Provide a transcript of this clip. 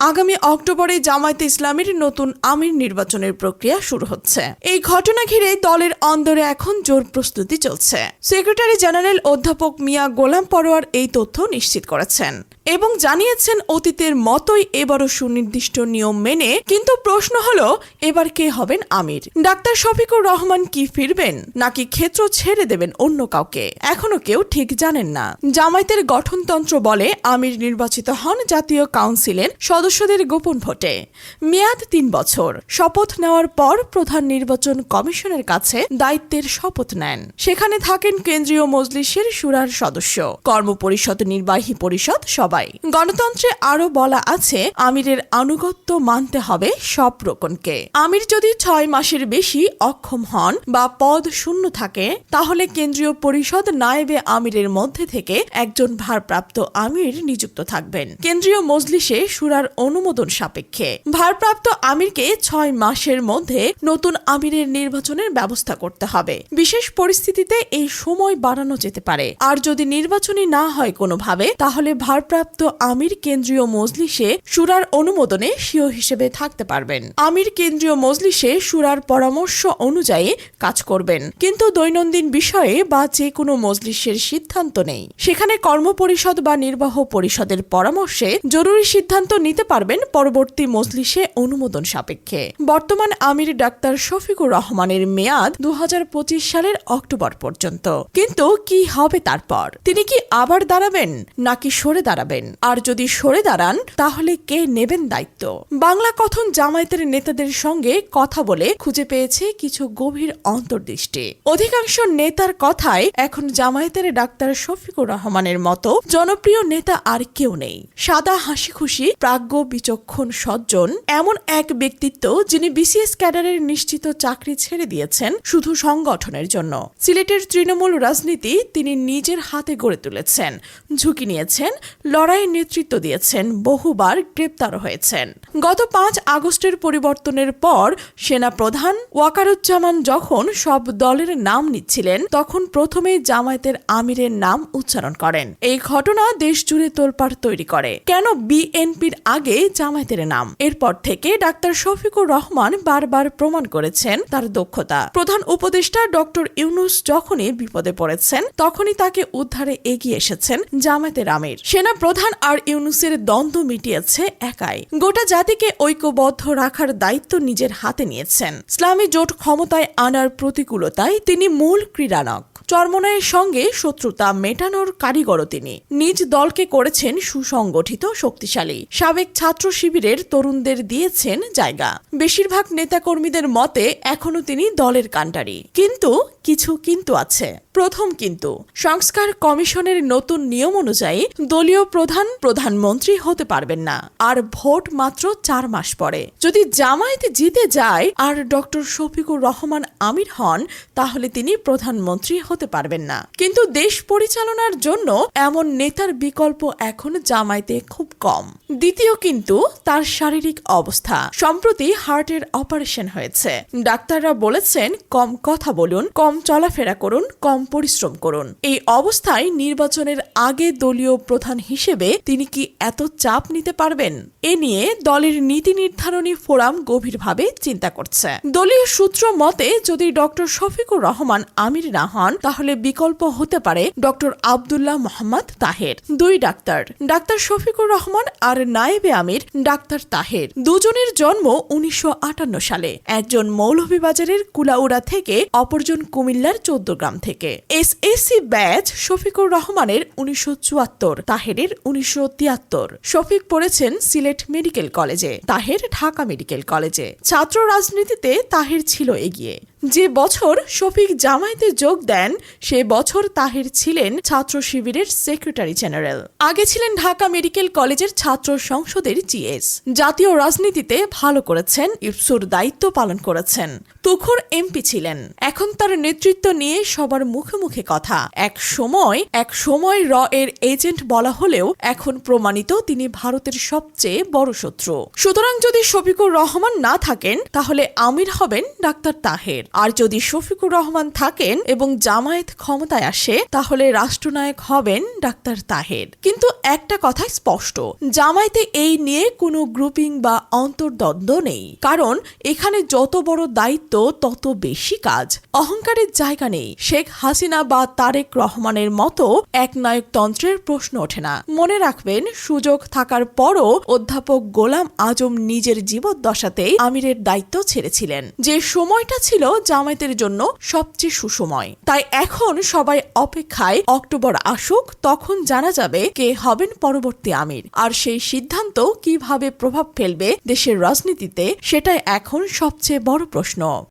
আগামী অক্টোবরে জামায়াতে ইসলামের নতুন আমির নির্বাচনের প্রক্রিয়া শুরু হচ্ছে। এই ঘটনা ঘিরে দলের অন্দরে এখন জোর প্রস্তুতি চলছে। সেক্রেটারি জেনারেল অধ্যাপক মিয়া গোলাম পরোয়ার এই তথ্য নিশ্চিত করেছেন এবং জানিয়েছেন, অতীতের মতোই এবারও সুনির্দিষ্ট নিয়ম মেনে, কিন্তু প্রশ্ন হলো, এবার কে হবেন আমির? ডাক্তার শফিকুর রহমান কি ফিরবেন? নাকি ক্ষেত্র ছেড়ে দেবেন অন্য কাউকে? এখনও কেউ ঠিক জানেন না। জামায়াতের গঠনতন্ত্র বলে, আমির নির্বাচিত হন জাতীয় কাউন্সিলের সদস্যদের গোপন ভোটে। মেয়াদ তিন বছর। শপথ নেওয়ার পর প্রধান নির্বাচন কমিশনের কাছে দায়িত্বের শপথ নেন। সেখানে থাকেন কেন্দ্রীয় মজলিসের সুরার সদস্য। কর্মপরিষদ নির্বাহী পরিষদ সবাই। গণতন্ত্রে আরও বলা আছে, আমিরের আনুগত্য মানতে হবে সব রোকনকে। আমির যদি ছয় মাসের বেশি অক্ষম হন বা পদ শূন্য থাকে, তাহলে কেন্দ্রীয় পরিষদ নায়েবে আমিরের মধ্যে থেকে একজন ভারপ্রাপ্ত আমির নিযুক্ত থাকবেন। কেন্দ্রীয় মজলিসে সুরার অনুমোদন সাপেক্ষে। ভারপ্রাপ্ত আমিরকে ছয় মাসের মধ্যে নতুন আমিরের নির্বাচনের ব্যবস্থা করতে হবে। বিশেষ পরিস্থিতিতে এই সময় বাড়ানো যেতে পারে। আর যদি নির্বাচনী না হয় কোনোভাবে, তাহলে ভারপ্রাপ্ত আমির কেন্দ্রীয় মজলিসে সুরার অনুমোদনে সিও হিসেবে থাকতে পারবেন। আমির কেন্দ্রীয় মজলিসে সুরার পরামর্শ অনুযায়ী কাজ করবেন। কিন্তু দৈনন্দিন বিষয়ে বা যে কোনো মজলিসের সিদ্ধান্ত নেই। সেখানে কর্মপরিষদ বা নির্বাহ পরিষদের পরামর্শে জরুরি সিদ্ধান্ত নিতে পারবেন পরবর্তী মজলিসে অনুমোদন সাপেক্ষে। বর্তমান আমির ডাক্তার শফিকুর রহমানের মেয়াদ দু সালের অক্টোবর পর্যন্ত। কিন্তু কি হবে তারপর? তিনি কি আবার দাঁড়াবেন নাকি সরে দাঁড়াবেন? আর যদি সরে দাঁড়ান, তাহলে কে নেবেন দায়িত্ব? বাংলা কথন জামায়াতের নেতাদের সঙ্গে কথা বলে খুঁজে পেয়েছে কিছু গভীর অন্তর্দৃষ্টি। অধিকাংশ নেতার কথায় এখন জামায়াতের ডাক্তার শফিকুর রহমানের মতো জনপ্রিয় নেতা আর কেউ নেই। সাদা হাসি খুশি প্রাজ্ঞ বিচক্ষণ সজ্জন, এমন এক ব্যক্তিত্ব যিনি বিসিএস ক্যাডারের নিশ্চিত চাকরি ছেড়ে দিয়েছেন শুধু সংগঠনের জন্য। সিলেটের তৃণমূল রাজনীতি তিনি নিজের হাতে গড়ে তুলেছেন। ঝুঁকি নিয়েছেন লড়াইয়ের নেতৃত্ব দিয়েছেন, বহুবার গ্রেপ্তার হয়েছেন। গত পাঁচ আগস্টের পরিবর্তনের পর সেনা প্রধান ওয়াকারুজ্জামান যখন সব দলের নাম নিচ্ছিলেন, তখন প্রথমে জামায়াতের আমিরের নাম উচ্চারণ করেন। এই ঘটনা দেশ জুড়ে তোলপাড় তৈরি করে। কেন বিএনপির আগে জামায়াতের নাম। এরপর থেকে ডাক্তার শফিকুর রহমান বারবার প্রমাণ করেছেন তার দক্ষতা। প্রধান উপদেষ্টা ডক্টর ইউনুস যখনই বিপদে পড়েছেন, তখনই তাকে উদ্ধারে এগিয়ে এসেছেন জামায়াতের আমির। সেনা প্রধান আর ইউনুসের দ্বন্দ্ব মিটিয়েছে একাই। গোটা জাতিকে ঐক্যবদ্ধ রাখার দায়িত্ব নিজের হাতে নিয়েছেন। ইসলামী জোট ক্ষমতায় আনার প্রতিকূলতায় তিনি মূল ক্রীড়ানক। চরমনায়ের সঙ্গে শত্রুতা মেটানোর কারিগরও তিনি। নিজ দলকে করেছেন সুসংগঠিত শক্তিশালী। সাবেক ছাত্র শিবিরের তরুণদের দিয়েছেন জায়গা। বেশিরভাগ নেতাকর্মীদের মতে এখনও তিনি দলের কান্টারি কিন্তু কিছু কিন্তু আছে। প্রথম কিন্তু। সংস্কার কমিশনের নতুন নিয়ম অনুযায়ী দলীয় প্রধান, প্রধানমন্ত্রী হতে পারবেন না। আর ভোট মাত্র চার মাস পরে। যদি জামায়াত জিতে যায় আর ডক্টর শফিকুর রহমান আমির হন, তাহলে তিনি প্রধানমন্ত্রী হতে পারবেন না। কিন্তু দেশ পরিচালনার জন্য এমন নেতার বিকল্প এখন জামায়াতে খুব কম। দ্বিতীয় কিন্তু তার শারীরিক অবস্থা। সম্প্রতি হার্টের অপারেশন হয়েছে। ডাক্তাররা বলেছেন, কম কথা বলুন, কম চলাফেরা করুন, কম পরিশ্রম করুন। এই অবস্থায় নির্বাচনের আগে দলীয় প্রধান হিসেবে তিনি কি এত চাপ নিতে পারবেন? এ নিয়ে দলের নীতি নির্ধারণী ফোরাম গভীরভাবে চিন্তা করছে। দলীয় সূত্র মতে, যদি ডক্টর শফিকুর রহমান আমির না হন, তাহলে বিকল্প হতে পারে ডক্টর আবদুল্লাহ মোহাম্মদ তাহের, দুই ডাক্তার। ডাক্তার শফিকুর রহমান আর নায়েবে আমির, ডাক্তার তাহের। দুজনের জন্ম উনিশশো আটান্ন সালে। একজন মৌলভীবাজারের কুলাউড়া থেকে, অপরজন কুমিল্লার চৌদ্দগ্রাম থেকে। এস এসসি ব্যাচ শফিকুর রহমানের উনিশশো চুয়াত্তর, তাহেরের উনিশশো তিয়াত্তর। শফিক পড়েছেন সিলেট মেডিকেল কলেজে, তাহের ঢাকা মেডিকেল কলেজে। ছাত্র রাজনীতিতে তাহের ছিল এগিয়ে। যে বছর শফিক জামায়াতে যোগ দেন, সে বছর তাহের ছিলেন ছাত্র শিবিরের সেক্রেটারি জেনারেল। আগে ছিলেন ঢাকা মেডিকেল কলেজের ছাত্র সংসদের জিএস। জাতীয় রাজনীতিতে ভালো করেছেন ইপসুর দায়িত্ব পালন করেছেন। তুখর এমপি ছিলেন। এখন তার নেতৃত্ব নিয়ে সবার মুখে মুখে কথা। এক সময় এক সময় র এর এজেন্ট বলা হলেও এখন প্রমাণিত তিনি ভারতের সবচেয়ে বড় শত্রু। সুতরাং যদি শফিকুর রহমান না থাকেন, তাহলে আমির হবেন ডাক্তার তাহের। আর যদি শফিকুর রহমান থাকেন এবং জামায়াত ক্ষমতায় আসে, তাহলে রাষ্ট্রনায়ক হবেন ডাক্তার তাহের। কিন্তু একটা কথা স্পষ্ট, জামায়াতে এই নিয়ে কোনো গ্রুপিং বা অন্তর্দ্বন্দ্ব নেই। কারণ এখানে যত বড় দায়িত্ব, তত বেশি কাজ। অহংকারের জায়গা নেই। শেখ হাসিনা বা তারেক রহমানের মতো এক নায়কতন্ত্রের প্রশ্ন ওঠে না। মনে রাখবেন, সুযোগ থাকার পরও অধ্যাপক গোলাম আজম নিজের জীবদ্দশাতেই আমিরের দায়িত্ব ছেড়েছিলেন। যে সময়টা ছিল জামায়াতের জন্য সবচেয়ে সুসময়। তাই এখন সবাই অপেক্ষায় অক্টোবর আসুক, তখন জানা যাবে কে হবেন পরবর্তী আমির। আর সেই সিদ্ধান্ত কীভাবে প্রভাব ফেলবে দেশের রাজনীতিতে, সেটাই এখন সবচেয়ে বড় প্রশ্ন।